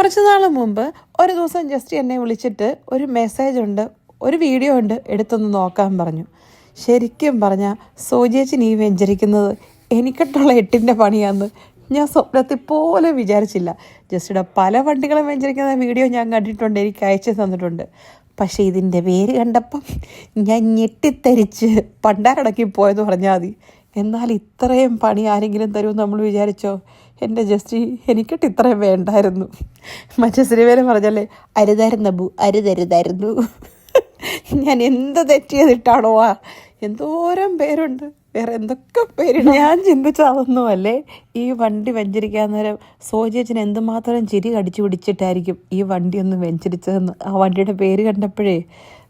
കുറച്ച് നാൾ മുമ്പ് ഒരു ദിവസം ജസ്റ്റ് എന്നെ വിളിച്ചിട്ട് ഒരു മെസ്സേജ് ഉണ്ട് ഒരു വീഡിയോ ഉണ്ട് എടുത്തൊന്ന് നോക്കാൻ പറഞ്ഞു. ശരിക്കും പറഞ്ഞാൽ സോജിയച്ചൻ ഈ വെഞ്ചരിക്കുന്നത് എനിക്കിട്ടുള്ള എട്ടിന്റെ പണിയാന്ന് ഞാൻ സ്വപ്നത്തിൽ പോലും വിചാരിച്ചില്ല. ജസ്റ്റിയുടെ പല വണ്ടികളും വെഞ്ചരിക്കുന്ന വീഡിയോ ഞാൻ കണ്ടിട്ടുണ്ട് എനിക്ക് അയച്ചു തന്നിട്ടുണ്ട്. പക്ഷേ ഇതിന്റെ പേര് കണ്ടപ്പം ഞാൻ ഞെട്ടിത്തരിച്ച് പണ്ടാരടക്കി പോയെന്ന് പറഞ്ഞാൽ മതി. എന്നാൽ ഇത്രയും പണി ആരെങ്കിലും തരുമെന്ന് നമ്മൾ വിചാരിച്ചോ? എന്റെ ജസ്റ്റി എനിക്കിട്ട് ഇത്രയും വേണ്ടായിരുന്നു. മറ്റേ ശ്രീവേലം പറഞ്ഞല്ലേ അരുതായിരുന്നു ബു അരുതരുതായിരുന്നു ഞാൻ എന്ത് തെറ്റിയതിട്ടാണോ ആ? എന്തോരം പേരുണ്ട്. വേറെ എന്തൊക്കെ പേര് ഞാൻ ചിന്തിച്ച അതൊന്നുമല്ലേ? ഈ വണ്ടി വെഞ്ചരിക്കാൻ നേരം സോജിയച്ചന് എന്തുമാത്രം ചിരി കടിച്ചു പിടിച്ചിട്ടായിരിക്കും ഈ വണ്ടി ഒന്ന് വെഞ്ചരിച്ചതെന്ന്? ആ വണ്ടിയുടെ പേര് കണ്ടപ്പോഴേ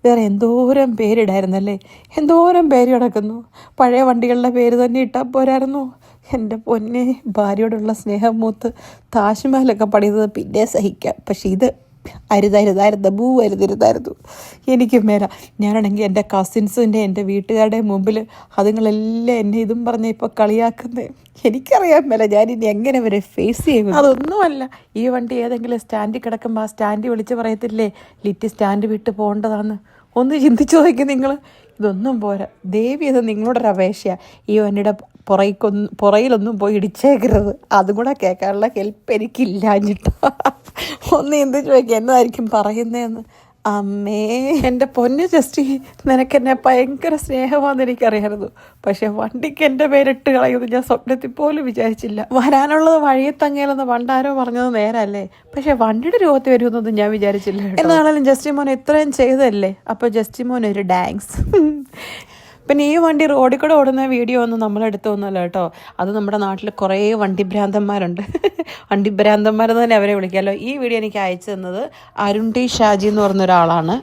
വേറെ എന്തോരം പേരിടായിരുന്നല്ലേ? എന്തോരം പേര് കിടക്കുന്നു? പഴയ വണ്ടികളുടെ പേര് തന്നെ ഇട്ടാൽ പോരായിരുന്നു. എന്റെ പൊന്നെ ഭാര്യയോടുള്ള സ്നേഹം മൂത്ത് താജ്മഹലൊക്കെ പണിതത് പിന്നെ സഹിക്കാം. പക്ഷേ ഇത് അരുതരുതായിരുന്നു ബൂ അരുതരുതായിരുന്നു എനിക്ക് മേല ഞാനാണെങ്കിൽ എന്റെ കസിൻസിന്റെ എന്റെ വീട്ടുകാരുടെ മുമ്പിൽ അതുങ്ങളെല്ലാം എന്നെ ഇതും പറഞ്ഞ് ഇപ്പോൾ കളിയാക്കുന്നത് എനിക്കറിയാൻ മേല ഞാൻ ഇനി എങ്ങനെ വരെ ഫേസ് ചെയ്യും അതൊന്നുമല്ല. ഈ വണ്ടി ഏതെങ്കിലും സ്റ്റാൻഡിൽ കിടക്കുമ്പോൾ ആ സ്റ്റാൻഡ് വിളിച്ച് പറയത്തില്ലേ ലിറ്റ് സ്റ്റാൻഡ് വിട്ട് പോകേണ്ടതാന്ന്. ഒന്ന് ചിന്തിച്ചു നോക്കി നിങ്ങൾ ഇതൊന്നും പോരാ. ദേവി ഇത് നിങ്ങളുടെ ഒരു അപേക്ഷയാണ് ഈ വണ്ടിയുടെ പുറയിലൊന്നും പോയി ഇടിച്ചേക്കരുത്. അതും കൂടെ കേൾക്കാനുള്ള ഹെൽപ്പ് എനിക്കില്ലാഞ്ഞിട്ടോ. ഒന്ന് എന്ത് ചോദിക്കുക എന്നതായിരിക്കും പറയുന്നതെന്ന് അമ്മേ. എന്റെ പൊന്ന് ജസ്റ്റ് നിനക്ക് എന്നെ ഭയങ്കര സ്നേഹമാണെന്ന് എനിക്കറിയായിരുന്നു പക്ഷെ വണ്ടിക്ക് എന്റെ പേരിട്ട് കളയുമെന്ന് ഞാൻ സ്വപ്നത്തിൽ പോലും വിചാരിച്ചില്ല. വരാനുള്ളത് വഴിയെ തങ്ങിയാലെന്ന് പണ്ടാരോ പറഞ്ഞത് നേരല്ലേ? പക്ഷെ വണ്ടിയുടെ രൂപത്തിൽ വരുമെന്നൊന്നും ഞാൻ വിചാരിച്ചില്ല എന്നാണെങ്കിലും ജസ്റ്റി മോൻ ഇത്രയും ചെയ്തല്ലേ അപ്പോൾ ജസ്റ്റി മോൻ ഒരു ഡാങ്സ് പിന്നെ ഈ വണ്ടി റോഡിൽ കൂടെ ഓടുന്ന വീഡിയോ ഒന്നും നമ്മളെടുത്തൊന്നുമല്ല കേട്ടോ. അത് നമ്മുടെ നാട്ടിൽ കുറേ വണ്ടി ഭ്രാന്തന്മാരുണ്ട് വണ്ടി ഭ്രാന്തന്മാരെന്ന് തന്നെ അവരെ വിളിക്കാമല്ലോ. ഈ വീഡിയോ എനിക്ക് അയച്ചു തന്നത് അരുൺ ടി ഷാജി എന്ന് പറഞ്ഞ ഒരാളാണ്.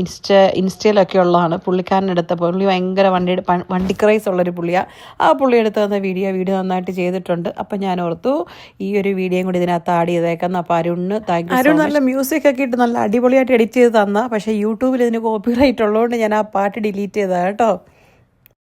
ഇൻസ്റ്റ ഇൻസ്റ്റയിലൊക്കെ ഉള്ളതാണ്. പുള്ളിക്കാരൻ എടുത്ത പുള്ളി ഭയങ്കര വണ്ടിയുടെ പ- വണ്ടി ക്രൈസ് ഉള്ളൊരു പുള്ളിയാണ് ആ പുള്ളി എടുത്ത് തന്ന വീഡിയോ വീഡിയോ നന്നായിട്ട് ചെയ്തിട്ടുണ്ട്. അപ്പം ഞാൻ ഓർത്തു ഈ ഒരു വീഡിയോയും കൂടി ഇതിനകത്ത് ആഡ് ചെയ്തേക്കാം അപ്പോൾ അരുണിന് താങ്ക് അരുൺ നല്ല മ്യൂസിക് ഒക്കെ ഇട്ട് നല്ല അടിപൊളിയായിട്ട് എഡിറ്റ് ചെയ്ത് തന്ന. പക്ഷേ യൂട്യൂബിൽ ഇതിന് കോപ്പി റൈറ്റ് ഉള്ളതുകൊണ്ട് ഞാൻ ആ പാട്ട് ഡിലീറ്റ് ചെയ്തതാണ് കേട്ടോ.